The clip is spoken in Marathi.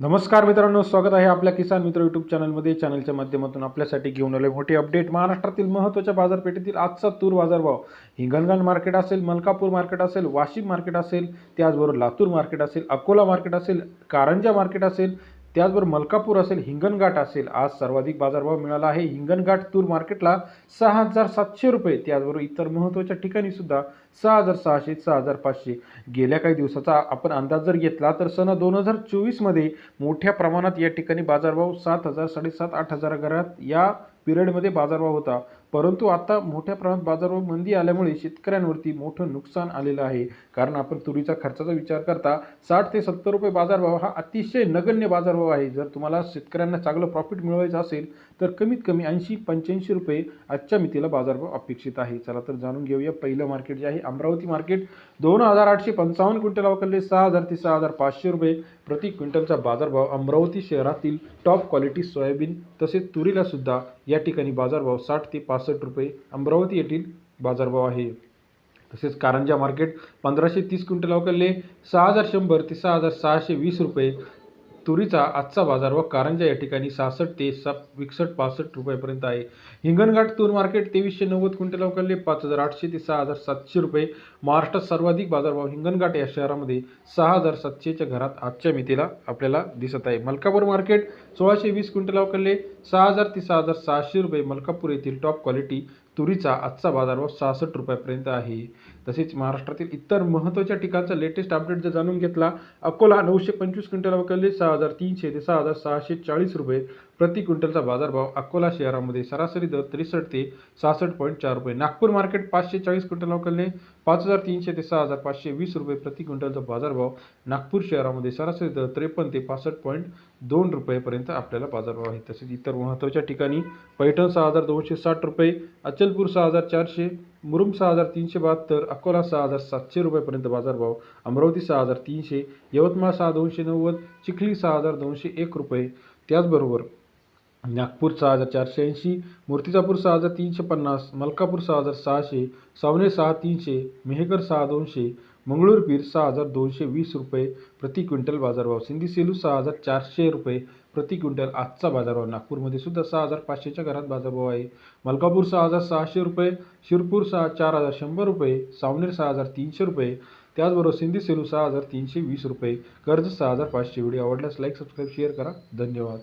नमस्कार मित्रांनो स्वागत आहे आपल्या किसान मित्र यूट्यूब चॅनलमध्ये चॅनलच्या माध्यमातून आपल्यासाठी घेऊन आले मोठी अपडेट महाराष्ट्रातील महत्त्वाच्या बाजारपेठेतील आजचा तूर बाजारभाव. हिंगणघाट मार्केट असेल मलकापूर मार्केट असेल वाशिम मार्केट असेल त्याचबरोबर लातूर मार्केट असेल अकोला मार्केट असेल कारंजा मार्केट असेल त्याचबरोबर मलकापूर असेल हिंगणघाट असेल आज सर्वाधिक बाजारभाव मिळाला आहे. हिंगणघाट तूर मार्केटला सहा हजार सातशे रुपये त्याचबरोबर इतर महत्त्वाच्या ठिकाणी सुद्धा सहा हजार सहाशे सहा हजार पाचशे. गेल्या काही दिवसाचा आपण अंदाज जर घेतला तर सन दोन हजार चोवीसमध्ये मोठ्या प्रमाणात या ठिकाणी बाजारभाव सात हजार साडेसात आठ हजार घरात या पिरियडमध्ये बाजारभाव होता. परंतु आता मोठ्या प्रमाणात बाजारभाव मंदी आल्यामुळे शेतकऱ्यांवरती मोठं नुकसान आलेलं आहे. कारण आपण तुरीचा खर्चाचा विचार करता साठ ते सत्तर रुपये बाजारभाव हा अतिशय नगण्य बाजारभाव आहे. जर तुम्हाला शेतकऱ्यांना चांगलं प्रॉफिट मिळवायचं असेल तर कमीत कमी ऐंशी पंच्याऐंशी रुपये आजच्या मितीला बाजारभाव अपेक्षित आहे. चला तर जाणून घेऊया पहिलं मार्केट जे आहे अमरावती मार्केट दोन हजार आठशे पंचावन्न क्विंटल अवकलले सहा हजार ते सहा हजार पाचशे रुपये प्रति क्विंटलचा बाजारभाव अमरावती शहरातील टॉप क्वालिटी सोयाबीन तसेच तुरीला सुद्धा या ठिकाणी बाजारभाव साठ ते पाच बासष्ट रुपये अमरावती येथील बाजारभाव आहे. तसेच कारंजा मार्केट पंधराशे तीस क्विंटल अवकलले सहा हजार शंभर ते सहा हजार सहाशे वीस रुपये तुरीचा आजचा बाजार व कारंजा या ठिकाणी सहासष्ट ते सा एकसष्ट पासष्ट रुपयापर्यंत आहे. हिंगणघाट तूर मार्केट तेवीसशे नव्वद क्विंटल अवकलले पाच हजार आठशे ते सहा हजार सातशे रुपये. महाराष्ट्रात सर्वाधिक बाजारभाव हिंगणघाट या शहरामध्ये सहा हजार सातशेच्या घरात आजच्या मितीला आपल्याला दिसत आहे. मलकापूर मार्केट सोळाशे वीस क्विंटल अवकलले सहा हजार ते सहा हजार सहाशे रुपये मलकापूर येथील टॉप क्वालिटी तुरीचा आजचा बाजारभाव सहासष्ट रुपयापर्यंत आहे. तसेच महाराष्ट्रातील इतर महत्त्वाच्या ठिकाणचा लेटेस्ट अपडेट जर जाणून घेतला अकोला नऊशे पंचवीस क्विंटल वकलले सहा हजार तीनशे ते सहा हजार सहाशे चाळीस रुपये प्रति क्विंटलचा बाजारभाव अकोला शहरामध्ये सरासरी दर त्रेसष्ट ते सहासष्ट पॉईंट चार रुपये. नागपूर मार्केट पाचशे चाळीस क्विंटल अवकलले पाच हजार तीनशे ते सहा हजार पाचशे वीस रुपये प्रति क्विंटलचा बाजारभाव नागपूर शहरामध्ये सरासरी दर त्रेपन्न ते पासष्ट पॉईंट दोन रुपयेपर्यंत आपल्याला बाजारभाव आहे तसेच इतर महत्त्वाच्या ठिकाणी पैठण सहा हजार दोनशे साठ रुपये अचलपूर सहा हजार चारशे मुरुम सहा हजार तीनशे बहात्तर अकोला सहा हजार सातशे रुपयेपर्यंत बाजारभाव अमरावती सहा हजार तीनशे यवतमाळ सहा दोनशे नव्वद चिखली सहा हजार दोनशे एक रुपये. त्याचबरोबर नागपूर सहा हजार चारशे ऐंशी मूर्तिजापूर सहा हजार तीनशे पन्नास मलकापूर सहा हजार सहाशे सावने सहा तीनशे मेहकर सहा दोनशे मंगळूरपीर सहा हजार दोनशे वीस रुपये प्रति क्विंटल बाजारभाव सिंधी सेलू सहा हजार चारशे रुपये प्रति क्विंटल आजचा बाजारभाव नागपूरमध्ये सुद्धा सहा हजार पाचशेच्या घरात बाजारभाव आहे. मलकापूर सहा हजार सहाशे रुपये शिरपूर सहा चार हजार शंभर रुपये सावनेर सहा हजार तीनशे रुपये त्याचबरोबर सिंधी सेलू सहा हजार तीनशे वीस रुपये कर्ज सहा हजार पाचशे. व्हिडिओ आवडल्यास लाईक सबस्क्राईब शेअर करा. धन्यवाद.